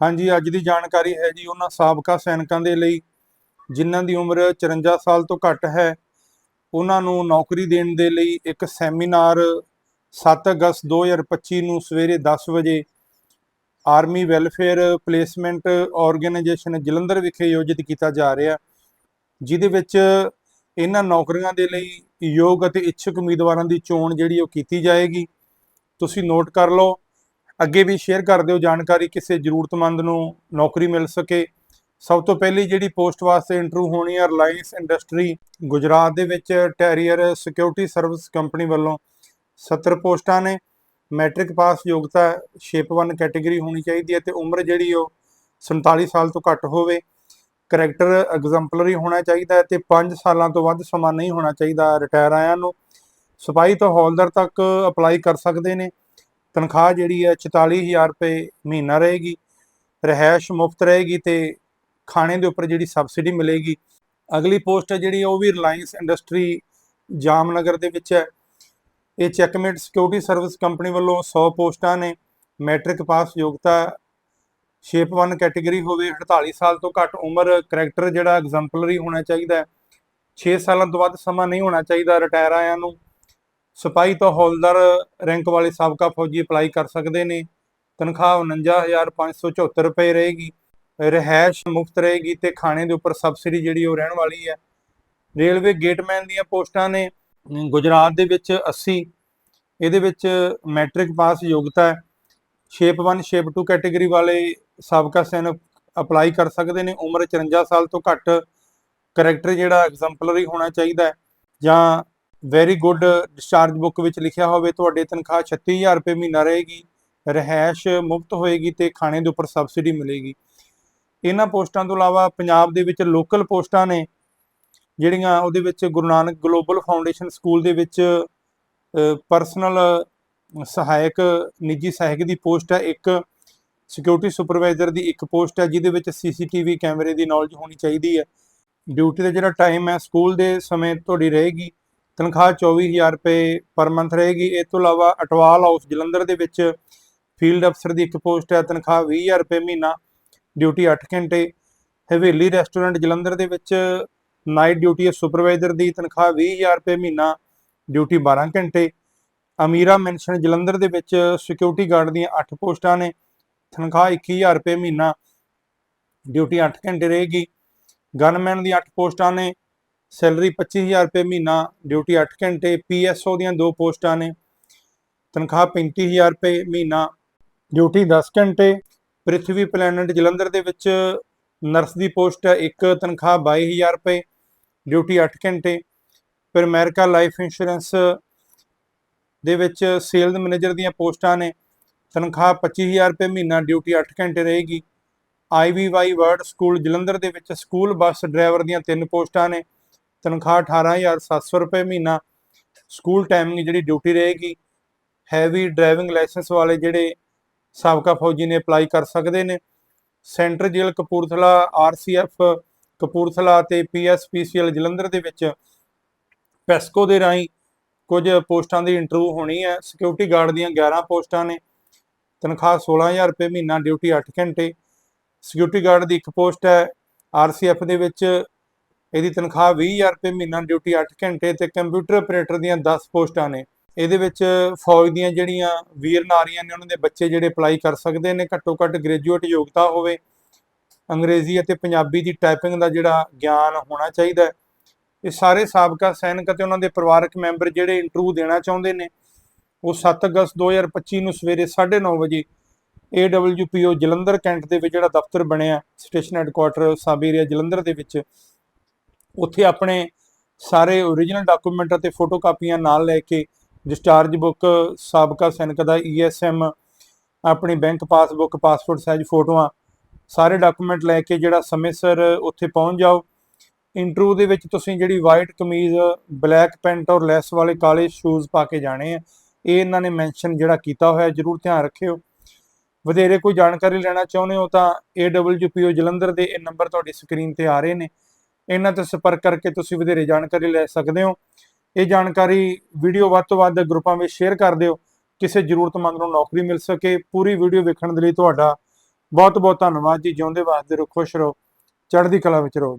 ਹਾਂਜੀ, ਅੱਜ ਦੀ ਜਾਣਕਾਰੀ ਹੈ ਜੀ ਉਹਨਾਂ ਸਾਬਕਾ ਸੈਨਿਕਾਂ ਦੇ ਲਈ, ਜਿਨ੍ਹਾਂ ਦੀ ਉਮਰ 54 ਸਾਲ ਤੋਂ ਘੱਟ ਹੈ। ਉਹਨਾਂ ਨੂੰ ਨੌਕਰੀ ਦੇਣ ਦੇ ਲਈ ਇੱਕ ਸੈਮੀਨਾਰ 7 ਅਗਸਤ 2025 ਨੂੰ ਸਵੇਰੇ 10 ਵਜੇ army welfare placement organisation Jalandhar ਵਿਖੇ ਆਯੋਜਿਤ ਕੀਤਾ ਜਾ ਰਿਹਾ, ਜਿਹਦੇ ਵਿੱਚ ਇਹਨਾਂ ਨੌਕਰੀਆਂ ਦੇ ਲਈ ਯੋਗ ਅਤੇ ਇੱਛੁਕ ਉਮੀਦਵਾਰਾਂ ਦੀ ਚੋਣ ਜਿਹੜੀ ਉਹ ਕੀਤੀ ਜਾਏਗੀ। ਤੁਸੀਂ ਨੋਟ ਕਰ ਲਓ ਅੱਗੇ ਵੀ ਸ਼ੇਅਰ ਕਰ ਦਿਓ ਜਾਣਕਾਰੀ, ਕਿਸੇ ਜ਼ਰੂਰਤਮੰਦ ਨੂੰ ਨੌਕਰੀ ਮਿਲ ਸਕੇ। ਸਭ ਤੋਂ ਪਹਿਲੀ ਜਿਹੜੀ ਪੋਸਟ ਵਾਸਤੇ ਇੰਟਰਵਿਊ ਹੋਣੀ ਹੈ ਰਿਲਾਇੰਸ ਇੰਡਸਟਰੀ ਗੁਜਰਾਤ ਦੇ ਵਿੱਚ ਟੈਰੀਅਰ ਸਿਕਿਉਰਿਟੀ ਸਰਵਿਸ ਕੰਪਨੀ ਵੱਲੋਂ। 70 ਪੋਸਟਾਂ ਨੇ ਮੈਟ੍ਰਿਕ ਪਾਸ ਯੋਗਤਾ ਸ਼ੇਪ 1 ਕੈਟਾਗਰੀ ਹੋਣੀ ਚਾਹੀਦੀ ਹੈ ਤੇ ਉਮਰ ਜਿਹੜੀ ਉਹ 47 ਸਾਲ ਤੋਂ ਘੱਟ ਹੋਵੇ। ਕਰੈਕਟਰ ਐਗਜ਼ੈਂਪਲਰੀ ਹੋਣਾ ਚਾਹੀਦਾ ਹੈ ਤੇ 5 ਸਾਲਾਂ ਤੋਂ ਵੱਧ ਸਮਾਂ ਨਹੀਂ ਹੋਣਾ ਚਾਹੀਦਾ ਰਿਟਾਇਰ ਆਇਆਂ ਨੂੰ। ਸਿਪਾਹੀ ਤੋਂ ਹੌਲਦਾਰ ਤੱਕ ਅਪਲਾਈ ਕਰ ਸਕਦੇ ਨੇ। ਤਨਖਾਹ ਜਿਹੜੀ ਹੈ 44000 ਰੁਪਏ ਮਹੀਨਾ ਰਹੇਗੀ ਰਹਿائش ਮੁਫਤ ਰਹੇਗੀ ਤੇ ਖਾਣੇ ਦੇ ਉੱਪਰ ਜਿਹੜੀ ਸਬਸਿਡੀ ਮਿਲੇਗੀ। ਅਗਲੀ ਪੋਸਟ ਹੈ ਜਿਹੜੀ, ਉਹ ਵੀ ਰਿਲਾਇੰਸ ਇੰਡਸਟਰੀ ਜਾਮਨਗਰ ਦੇ ਵਿੱਚ ਹੈ। ਇਹ ਚੈਕਮੇਟ ਸਿਕਿਉਰਿਟੀ ਸਰਵਿਸ ਕੰਪਨੀ ਵੱਲੋਂ 100 ਪੋਸਟਾਂ ਨੇ, ਮੈਟ੍ਰਿਕ ਪਾਸ ਯੋਗਤਾ ਸ਼ੇਪ 1 ਕੈਟਾਗਰੀ ਹੋਵੇ 48 ਸਾਲ ਤੋਂ ਘੱਟ ਉਮਰ ਕਰੈਕਟਰ ਜਿਹੜਾ ਐਗਜ਼ੈਂਪਲਰੀ ਹੋਣਾ ਚਾਹੀਦਾ 6 ਸਾਲਾਂ ਤੋਂ ਵੱਧ ਸਮਾਂ ਨਹੀਂ ਹੋਣਾ ਚਾਹੀਦਾ ਰਿਟਾਇਰ ਆਇਆਂ ਨੂੰ। ਸਿਪਾਹੀ ਤੋਂ ਹੌਲਦਾਰ ਰੈਂਕ ਵਾਲੇ ਸਾਬਕਾ ਫੌਜੀ ਅਪਲਾਈ ਕਰ ਸਕਦੇ ਨੇ। ਤਨਖਾਹ 49574 ਰੁਪਏ ਰਹੇਗੀ। ਰਹਿائش ਮੁਫਤ ਰਹੇਗੀ ਤੇ ਖਾਣੇ ਦੇ ਉੱਪਰ ਸਬਸਿਡੀ ਜਿਹੜੀ ਉਹ ਰਹਿਣ ਵਾਲੀ ਹੈ। ਰੇਲਵੇ ਗੇਟਮੈਨ ਦੀਆਂ ਪੋਸਟਾਂ ਨੇ। ਗੁਜਰਾਤ ਦੇ ਵਿੱਚ 80 ਇਹਦੇ ਵਿੱਚ ਮੈਟ੍ਰਿਕ ਪਾਸ ਯੋਗਤਾ ਹੈ। ਸ਼ੇਪ 1 ਸ਼ੇਪ 2 ਕੈਟਾਗਰੀ ਵਾਲੇ ਸਾਬਕਾ ਸੈਨਿਕ ਅਪਲਾਈ ਕਰ ਸਕਦੇ ਨੇ। ਉਮਰ 54 ਸਾਲ ਤੋਂ ਘੱਟ। ਕਰੈਕਟਰ ਜਿਹੜਾ ਐਗਜ਼ੈਂਪਲਰੀ ਹੋਣਾ ਚਾਹੀਦਾ ਜਾਂ ਵੈਰੀ ਗੁੱਡ ਡਿਸਚਾਰਜ ਬੁੱਕ ਵਿੱਚ ਲਿਖਿਆ ਹੋਵੇ, ਤੁਹਾਡੀ ਤਨਖਾਹ 36000 ਰੁਪਏ ਮਹੀਨਾ ਰਹੇਗੀ ਰਹਿائش ਮੁਫਤ ਹੋਏਗੀ ਤੇ ਖਾਣੇ ਦੇ ਉੱਪਰ ਸਬਸਿਡੀ ਮਿਲੇਗੀ। ਇਹਨਾਂ ਪੋਸਟਾਂ ਤੋਂ ਇਲਾਵਾ ਪੰਜਾਬ ਦੇ ਵਿੱਚ ਲੋਕਲ ਪੋਸਟਾਂ ਨੇ, ਜਿਹੜੀਆਂ ਉਹਦੇ ਵਿੱਚ Guru Nanak global foundation school ਦੇ ਵਿੱਚ ਪਰਸਨਲ ਸਹਾਇਕ, ਨਿੱਜੀ ਸਹਾਇਕ ਦੀ ਪੋਸਟ ਹੈ। ਇੱਕ ਸਿਕਿਉਰਿਟੀ ਸੁਪਰਵਾਈਜ਼ਰ ਦੀ ਇੱਕ ਪੋਸਟ ਹੈ, ਜਿਹਦੇ ਵਿੱਚ ਸੀਸੀਟੀਵੀ ਕੈਮਰੇ ਦੀ ਨੌਲੇਜ ਹੋਣੀ ਚਾਹੀਦੀ ਹੈ। ਡਿਊਟੀ ਦਾ ਜਿਹੜਾ ਟਾਈਮ ਹੈ, ਸਕੂਲ ਦੇ ਸਮੇਂ ਤੁਹਾਡੀ ਰਹੇਗੀ। ਤਨਖਾਹ 24000 ਰੁਪਏ ਪਰ ਮੰਥ ਰਹੇਗੀ। ਇਸ ਤੋਂ ਇਲਾਵਾ ਅਟਵਾਲ ਹਾਊਸ ਜਲੰਧਰ ਦੇ ਵਿੱਚ ਫੀਲਡ ਅਫਸਰ ਦੀ ਇੱਕ ਪੋਸਟ ਹੈ, ਤਨਖਾਹ 20000 ਰੁਪਏ ਮਹੀਨਾ ਡਿਊਟੀ 8 ਘੰਟੇ। ਹਵੇਲੀ ਰੈਸਟੋਰੈਂਟ ਜਲੰਧਰ ਦੇ ਵਿੱਚ ਨਾਈਟ ਡਿਊਟੀ ਹੈ ਸੁਪਰਵਾਈਜ਼ਰ ਦੀ ਤਨਖਾਹ 20000 ਰੁਪਏ ਮਹੀਨਾ ਡਿਊਟੀ 12 ਘੰਟੇ। ਅਮੀਰਾ ਮੈਂਸ਼ਨ ਜਲੰਧਰ ਦੇ ਵਿੱਚ ਸਿਕਿਉਰਿਟੀ ਗਾਰਡ ਦੀਆਂ 8 ਪੋਸਟਾਂ ਨੇ, ਤਨਖਾਹ 21000 ਰੁਪਏ ਮਹੀਨਾ ਡਿਊਟੀ 8 ਘੰਟੇ ਰਹੇਗੀ। ਗਨਮੈਨ ਦੀਆਂ 8 ਪੋਸਟਾਂ ਨੇ ਸੈਲਰੀ 25000 ਰੁਪਏ ਮਹੀਨਾ, ਡਿਊਟੀ 8 ਘੰਟੇ ਪੀਐਸਓ ਦੀਆਂ ਦੋ ਪੋਸਟਾਂ ਨੇ। ਤਨਖਾਹ 35000 ਰੁਪਏ ਮਹੀਨਾ, ਡਿਊਟੀ 10 ਘੰਟੇ। ਪ੍ਰਿਥਵੀ ਪਲੈਨਟ ਜਲੰਧਰ ਦੇ ਵਿੱਚ ਨਰਸ ਦੀ ਪੋਸਟ ਹੈ, ਇੱਕ ਤਨਖਾਹ 22000 ਰੁਪਏ, ਡਿਊਟੀ 8 ਘੰਟੇ। ਫਿਰ ਅਮਰੀਕਾ ਲਾਈਫ ਇੰਸ਼ੋਰੈਂਸ ਦੇ ਵਿੱਚ ਸੇਲਜ਼ ਮੈਨੇਜਰ ਦੀਆਂ ਪੋਸਟਾਂ ਨੇ। ਤਨਖਾਹ 25000 ਰੁਪਏ ਮਹੀਨਾ, ਡਿਊਟੀ 8 ਘੰਟੇ ਰਹੇਗੀ। ਆਈਵੀਵਾਈ ਵਰਡ ਸਕੂਲ ਜਲੰਧਰ ਦੇ ਵਿੱਚ ਸਕੂਲ ਬੱਸ ਡਰਾਈਵਰ ਦੀਆਂ ਤਿੰਨ ਪੋਸਟਾਂ ਨੇ। ਤਨਖਾਹ 18700 ਰੁਪਏ ਮਹੀਨਾ ਸਕੂਲ ਟਾਈਮਿੰਗ ਜਿਹੜੀ ਡਿਊਟੀ ਰਹੇਗੀ ਹੈਵੀ ਡਰਾਈਵਿੰਗ ਲਾਇਸੈਂਸ ਵਾਲੇ ਜਿਹੜੇ ਸਾਬਕਾ ਫੌਜੀ ਨੇ ਅਪਲਾਈ ਕਰ ਸਕਦੇ ਨੇ, centre jail Kapurthala RCF Kapurthala ਤੇ ਪੀਐਸਪੀਸੀਐਲ ਜਲੰਧਰ ਦੇ ਵਿੱਚ ਪੈਸਕੋ ਦੇ ਰਾਹੀਂ ਕੁਝ ਪੋਸਟਾਂ ਦੀ ਇੰਟਰਵਿਊ ਹੋਣੀ ਹੈ ਸਿਕਿਉਰਿਟੀ ਗਾਰਡ ਦੀਆਂ 11 ਪੋਸਟਾਂ ਨੇ, ਤਨਖਾਹ 16000 ਰੁਪਏ ਮਹੀਨਾ ਡਿਊਟੀ 8 ਘੰਟੇ ਸਿਕਿਉਰਿਟੀ ਗਾਰਡ ਦੀ ਇੱਕ ਪੋਸਟ ਹੈ ਆਰਸੀਐਫ ਦੇ ਵਿੱਚ ਇਹਦੀ ਤਨਖਾਹ 20000 ਰੁਪਏ ਮਹੀਨਾ ਡਿਊਟੀ 8 ਘੰਟੇ ਤੇ ਕੰਪਿਊਟਰ ਆਪਰੇਟਰ ਦੀਆਂ 10 ਪੋਸਟਾਂ ਨੇ। ਇਹਦੇ ਵਿੱਚ ਫੌਜ ਦੀਆਂ ਜਿਹੜੀਆਂ ਵੀਰ ਨਾਰੀਆਂ ਨੇ, ਉਹਨਾਂ ਦੇ ਬੱਚੇ ਜਿਹੜੇ ਅਪਲਾਈ ਕਰ ਸਕਦੇ ਨੇ, ਘੱਟੋ ਘੱਟ ਗ੍ਰੈਜੂਏਟ ਯੋਗਤਾ ਹੋਵੇ। ਅੰਗਰੇਜ਼ੀ ਅਤੇ ਪੰਜਾਬੀ ਦੀ ਟਾਈਪਿੰਗ ਦਾ ਜਿਹੜਾ ਗਿਆਨ ਹੋਣਾ ਚਾਹੀਦਾ ਹੈ। ਇਹ ਸਾਰੇ ਸਾਬਕਾ ਸੈਨਿਕ ਅਤੇ ਉਹਨਾਂ ਦੇ ਪਰਿਵਾਰਕ ਮੈਂਬਰ ਜਿਹੜੇ ਇੰਟਰਵਿਊ ਦੇਣਾ ਚਾਹੁੰਦੇ ਨੇ, ਉਹ 7 ਅਗਸਤ 2025 ਨੂੰ ਸਵੇਰੇ 9:30 ਵਜੇ AWPO ਜਲੰਧਰ ਕੈਂਟ ਦੇ ਵਿੱਚ ਜਿਹੜਾ ਦਫ਼ਤਰ ਬਣਿਆ station headquarter sub area Jalandhar ਦੇ ਵਿੱਚ। ਉੱਥੇ ਆਪਣੇ ਸਾਰੇ ਓਰੀਜਨਲ ਡਾਕੂਮੈਂਟ ਅਤੇ ਫੋਟੋ ਕਾਪੀਆਂ ਨਾਲ ਲੈ ਕੇ ਡਿਸਚਾਰਜ ਬੁੱਕ ਸਾਬਕਾ ਸੈਨਿਕ ਦਾ ਈਐਸਐਮ ਆਪਣੀ ਬੈਂਕ ਪਾਸਬੁੱਕ ਪਾਸਪੋਰਟ ਸਾਈਜ਼ ਫੋਟੋਆਂ ਸਾਰੇ ਡਾਕੂਮੈਂਟ ਲੈ ਕੇ ਜਿਹੜਾ ਸਮੇਂ ਸਿਰ ਉੱਥੇ ਪਹੁੰਚ ਜਾਓ। ਇੰਟਰਵਿਊ ਦੇ ਵਿੱਚ ਤੁਸੀਂ ਜਿਹੜੀ ਵਾਈਟ ਕਮੀਜ਼ ਬਲੈਕ ਪੈਂਟ ਔਰ ਲੈਸ ਵਾਲੇ ਕਾਲੇ ਸ਼ੂਜ਼ ਪਾ ਕੇ ਜਾਣੇ ਆ। ਇਹ ਇਹਨਾਂ ਨੇ ਮੈਂਸ਼ਨ ਜਿਹੜਾ ਕੀਤਾ ਹੋਇਆ, ਜਰੂਰ ਧਿਆਨ ਰੱਖਿਓ। ਵਧੇਰੇ ਕੋਈ ਜਾਣਕਾਰੀ ਲੈਣਾ ਚਾਹੁੰਦੇ ਹੋ ਤਾਂ AWPO ਜਲੰਧਰ ਦੇ ਇਹ ਨੰਬਰ ਤੁਹਾਡੀ ਸਕਰੀਨ ਤੇ ਆ ਰਹੇ ਨੇ। ਇਹਨਾਂ ਤੇ ਸੰਪਰਕ ਕਰਕੇ ਤੁਸੀਂ ਵਧੇਰੇ ਜਾਣਕਾਰੀ ਲੈ ਸਕਦੇ ਹੋ। ਇਹ ਜਾਣਕਾਰੀ ਵੀਡੀਓ ਵੱਧ ਤੋਂ ਵੱਧ ਗਰੁੱਪਾਂ ਵਿੱਚ ਸ਼ੇਅਰ ਕਰ ਦਿਓ। ਕਿਸੇ ਜ਼ਰੂਰਤਮੰਦ ਨੂੰ ਨੌਕਰੀ ਮਿਲ ਸਕੇ। ਪੂਰੀ ਵੀਡੀਓ ਵੇਖਣ ਦੇ ਲਈ ਤੁਹਾਡਾ ਬਹੁਤ ਬਹੁਤ ਧੰਨਵਾਦ ਜੀ। ਜਿਉਂਦੇ ਵਾਸਤੇ ਰਹੋ, ਖੁਸ਼ ਰਹੋ, ਚੜ੍ਹਦੀ ਕਲਾ ਵਿੱਚ ਰਹੋ।